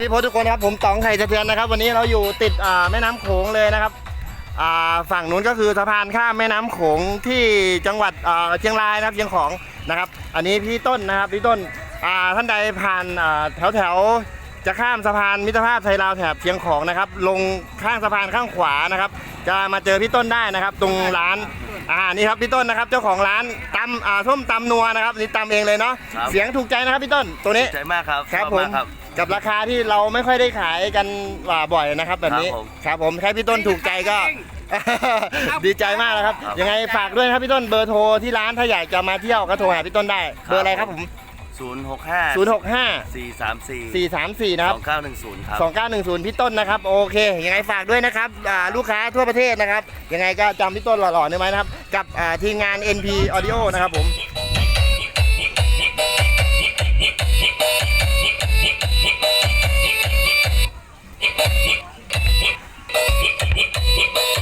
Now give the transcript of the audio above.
พี่โพสทุกคนครับผมต๋องไข่สะเทือนนะครับ วันนี้เราอยู่ติดอ่าแม่น้ำโขงเลยนะครับอ่าฝั่งนู้นก็คือสะพานข้ามแม่น้ำโขงที่จังหวัดอ่าเชียงรายนะครับเชียงของนะครับ อันนี้พี่ต้นนะครับพี่ต้นอ่าท่านใดผ่านอ่าแถวแถวๆจะข้ามสะพานมิตรภาพไทยลาวแถบเชียงของนะครับ ลงข้างสะพานข้างขวานะครับ จะมาเจอพี่ต้นได้นะครับ ตรงร้านอ่านี่ครับพี่ต้นนะครับเจ้าของร้านตำอ่าส้มตำนัวนะครับนี่ตำเองเลยเนาะครับเสียงถูกใจนะครับพี่ต้นตัวนี้ใจมากครับครับชอผมมา กครับกับราคาที่เราไม่ค่อยได้ขายกันว่าบ่อยนะครับแบบนี้ครับผมครับผมแค่พี่ต้นถูกใจก็ ดีใจมากแล้วครับ ครับ ยังไงฝากด้วยนะครับพี่ต้นเบอร์โทรที่ร้านถ้าอยากจะมาเที่ยวก็โทรหาพี่ต้นได้ เบอร์อะไรครับผม 0 6 5 0 6 5 4 3 4 4 3 4 นะครับ2 9 1 0ครับ 2910 พี่ต้นนะครับ โอเค ยังไงฝากด้วยนะครับอ่าลูกค้าทั่วประเทศนะครับ ยังไงก็จำพี่ต้นหล่อๆได้ไหมนะครับ กับอ่าทีมงาน NP Audio นะครับผม Football.